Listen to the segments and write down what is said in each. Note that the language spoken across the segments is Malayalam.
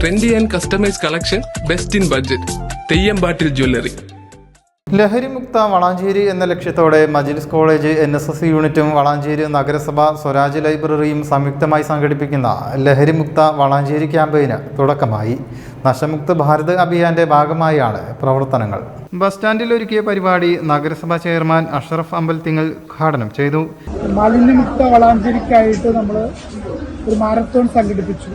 Trendy and customise collection best in budget Theyyampattil jewellery ലഹരിമുക്ത Valanchery എന്ന ലക്ഷ്യത്തോടെ മജിലിസ് കോളേജ് എൻ എസ് എസ് യൂണിറ്റും വളാഞ്ചേരി നഗരസഭ സ്വരാജ് ലൈബ്രറിയും സംയുക്തമായി സംഘടിപ്പിക്കുന്ന ലഹരിമുക്ത വളാഞ്ചേരി ക്യാമ്പയിന് തുടക്കമായി. നശമുക്ത ഭാരത് അഭിയാന്റെ ഭാഗമായാണ് പ്രവർത്തനങ്ങൾ. ബസ് സ്റ്റാൻഡിൽ ഒരുക്കിയ പരിപാടി നഗരസഭാ ചെയർമാൻ അഷറഫ് അമ്പൽത്തിങ്ങൾ ഉദ്ഘാടനം ചെയ്തു. മാലിന്യമുക്ത വളാഞ്ചേരിക്കായിട്ട് നമ്മൾ ഒരു മാരത്തോൺ സംഘടിപ്പിച്ചു.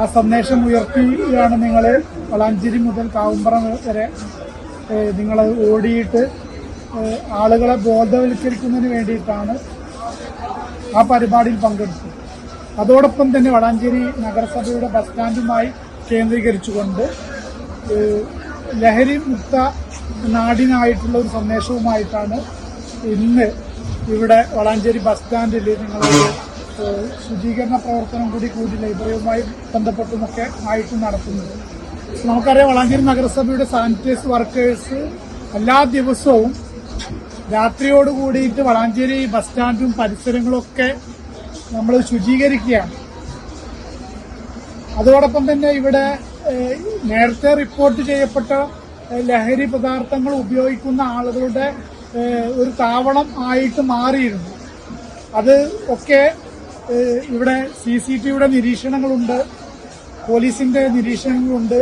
ആ സന്ദേശം ഉയർത്തിയാണ് നിങ്ങൾ വളാഞ്ചേരി മുതൽ കാവുമ്പറം വരെ നിങ്ങൾ ഓടിയിട്ട് ആളുകളെ ബോധവൽക്കരിക്കുന്നതിന് വേണ്ടിയിട്ടാണ് ആ പരിപാടിയിൽ പങ്കെടുത്തത്. അതോടൊപ്പം തന്നെ വളാഞ്ചേരി നഗരസഭയുടെ ബസ് സ്റ്റാൻഡുമായി കേന്ദ്രീകരിച്ചുകൊണ്ട് ലഹരി മുക്ത നാടിനായിട്ടുള്ള ഒരു സന്ദേശവുമായിട്ടാണ് ഇന്ന് ഇവിടെ വളാഞ്ചേരി ബസ് സ്റ്റാൻഡിൽ നിങ്ങളൊരു ഏഹ്, ശുചീകരണ പ്രവർത്തനം കൂടി കൂടി ലൈബ്രറിയുമായി ബന്ധപ്പെട്ടുമൊക്കെ ആയിട്ട് നടത്തുന്നത് നമുക്കറിയാം വളാഞ്ചേരി നഗരസഭയുടെ സാനിറ്റൈസ് വർക്കേഴ്സ് എല്ലാ ദിവസവും രാത്രിയോട് കൂടിയിട്ട് വളാഞ്ചേരി ബസ് സ്റ്റാൻഡും പരിസരങ്ങളൊക്കെ നമ്മൾ ശുചീകരിക്കുകയാണ്. അതോടൊപ്പം തന്നെ ഇവിടെ നേരത്തെ റിപ്പോർട്ട് ചെയ്യപ്പെട്ട ലഹരി പദാർത്ഥങ്ങൾ ഉപയോഗിക്കുന്ന ആളുകളുടെ ഒരു താവളം ആയിട്ട് മാറിയിരുന്നു. അത് ഒക്കെ ഇവിടെ സി സി ടിവിയുടെ നിരീക്ഷണങ്ങളുണ്ട്. പോലീസിന്റെ നിരീക്ഷണങ്ങളുണ്ട്.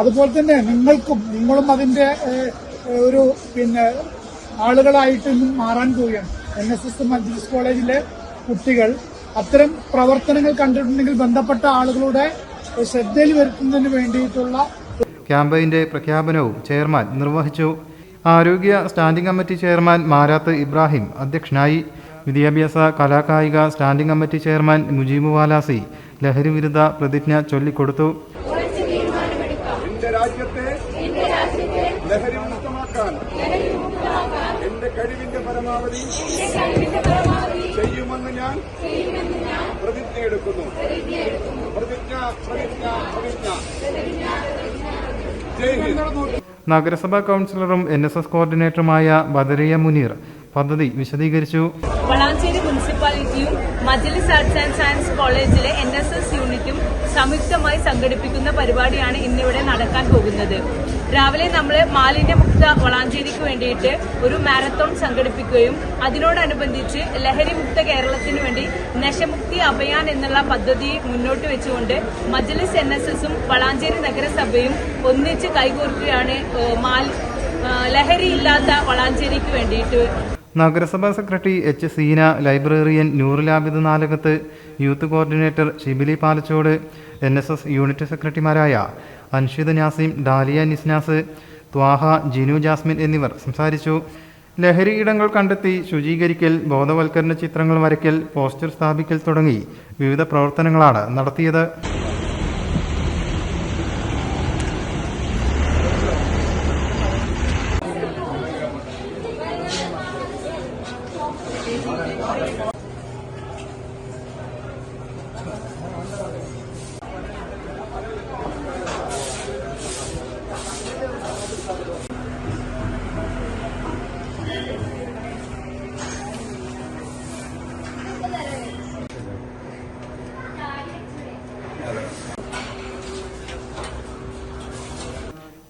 അതുപോലെ തന്നെ നിങ്ങൾക്കും നിങ്ങളും അതിന്റെ ഒരു പിന്നെ ആളുകളായിട്ട് ഇന്നും മാറാൻ പോവുകയാണ്. എൻ എസ് എസ് മജ്ലിസ് കോളേജിലെ കുട്ടികൾ. അത്തരം പ്രവർത്തനങ്ങൾ കണ്ടിട്ടുണ്ടെങ്കിൽ ബന്ധപ്പെട്ട ആളുകളുടെ ശ്രദ്ധയിൽ വരുത്തുന്നതിന് വേണ്ടിയിട്ടുള്ള ക്യാമ്പയിന്റെ പ്രഖ്യാപനവും ചെയർമാൻ നിർവഹിച്ചു. ആരോഗ്യ standing committee chairman Marath Ibrahim അധ്യക്ഷനായി. വിദ്യാഭ്യാസ കലാകായിക standing committee chairman Mujeeb Valasi ലഹരി വിരുദ്ധ പ്രതിജ്ഞ ചൊല്ലിക്കൊടുത്തു. എന്റെ കഴിവിന്റെ പരമാവധി ചെയ്യുമെന്ന് ഞാൻ പ്രതിജ്ഞ എടുക്കുന്നു. പ്രതിജ്ഞ പ്രതിജ്ഞ പ്രതിജ്ഞ. നഗരസഭാ കൗൺസിലറും എൻ എസ് എസ് കോർഡിനേറ്ററുമായ ബദരിയ മുനീർ പദ്ധതി വിശദീകരിച്ചു. വളാഞ്ചേരി മുനിസിപ്പാലിറ്റിയും മജലിസ് ആർട്സ് ആൻഡ് സയൻസ് കോളേജിലെ എൻ എസ് എസ് യൂണിറ്റും സംയുക്തമായി സംഘടിപ്പിക്കുന്ന പരിപാടിയാണ് ഇന്നിവിടെ നടക്കാൻ പോകുന്നത്. രാവിലെ നമ്മൾ മാലിന്യമുക്ത വളാഞ്ചേരിക്ക് വേണ്ടിയിട്ട് ഒരു മാരത്തോൺ സംഘടിപ്പിക്കുകയും അതിനോടനുബന്ധിച്ച് ലഹരി മുക്ത കേരളത്തിന് വേണ്ടി നശമുക്തി അഭയാൻ എന്നുള്ള പദ്ധതി മുന്നോട്ട് വെച്ചുകൊണ്ട് മജലിസ് എൻ എസ് എസും വളാഞ്ചേരി നഗരസഭയും ഒന്നിച്ച് കൈകോർക്കുകയാണ് മാലി- ലഹരിയില്ലാത്ത വളാഞ്ചേരിക്ക് വേണ്ടിയിട്ട്. നഗരസഭാ secretary H Seena librarian Noorulabid Nalakath youth coordinator Shibili Palachod N S S unit സെക്രട്ടറിമാരായ അൻഷിദ് നാസിം ഡാലിയ നിസ്നാസ് ത്വാഹ ജിനു ജാസ്മിൻ എന്നിവർ സംസാരിച്ചു. ലഹരി ഇടങ്ങൾ കണ്ടെത്തി ശുചീകരിക്കൽ ബോധവൽക്കരണ ചിത്രങ്ങൾ വരയ്ക്കൽ പോസ്റ്റർ സ്ഥാപിക്കൽ തുടങ്ങി വിവിധ പ്രവർത്തനങ്ങളാണ് നടത്തിയത്.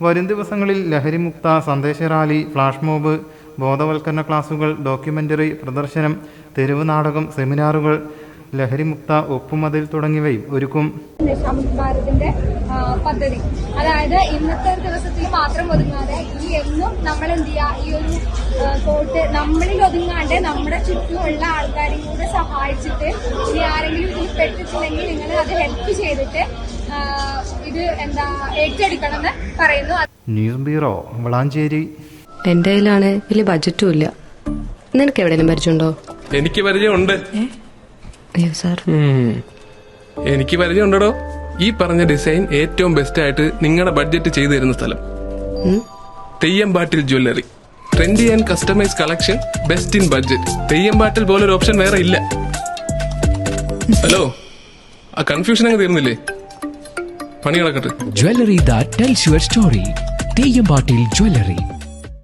വരും ദിവസങ്ങളിൽ ലഹരിമുക്ത സന്ദേശ റാലി ഫ്ലാഷ് മോബ് ബോധവൽക്കരണ ക്ലാസുകൾ ഡോക്യുമെന്ററി പ്രദർശനം തെരുവ് നാടകം സെമിനാറുകൾ ലഹരിമുക്ത ഒപ്പുമതിൽ തുടങ്ങിയവയും ഒരുക്കും. ഭാരതിന്റെ പദ്ധതി. അതായത് ഇന്നത്തെ ഒരു ദിവസത്തിൽ മാത്രം ഒതുങ്ങാതെ ഈ എന്നും നമ്മൾ എന്ത് ചെയ്യുക ഈ ഒരു കോട്ട് നമ്മളിൽ ഒതുങ്ങാണ്ട് നമ്മുടെ ചുറ്റുമുള്ള ആൾക്കാരെയും കൂടെ സഹായിച്ചിട്ട് ഇനി ആരെങ്കിലും ഇതിൽ പെട്ടിട്ടുണ്ടെങ്കിൽ നിങ്ങൾ അത് ഹെൽപ്പ് ചെയ്തിട്ട് ഇത് എന്താ ഏറ്റെടുക്കണമെന്ന് പറയുന്നു. News bureau Valanchery. എന്റെ കയ്യിലാണ് വലിയ ബജറ്റും ഇല്ല. നിനക്ക് എവിടെയെങ്കിലും പരിചയമുണ്ടോ? എനിക്ക് പരിചയമുണ്ട്. അയ്യോ സാർ എനിക്ക് പരിചയമുണ്ടോ ഈ പറഞ്ഞ ഡിസൈൻ ഏറ്റവും ബെസ്റ്റ് ആയിട്ട് നിങ്ങളുടെ ബഡ്ജറ്റ് ചെയ്തു തരുന്ന സ്ഥലം. Theyyampattil jewellery trendy and customise collection best in budget Theyyampattil ഒരു ഓപ്ഷൻ വേറെ ഇല്ല. ഹലോ ആ കൺഫ്യൂഷൻ അങ്ങ് തീർന്നില്ലേ? പണി പണികളൊക്കെ jewellery that tell your story Theyyampattil jewellery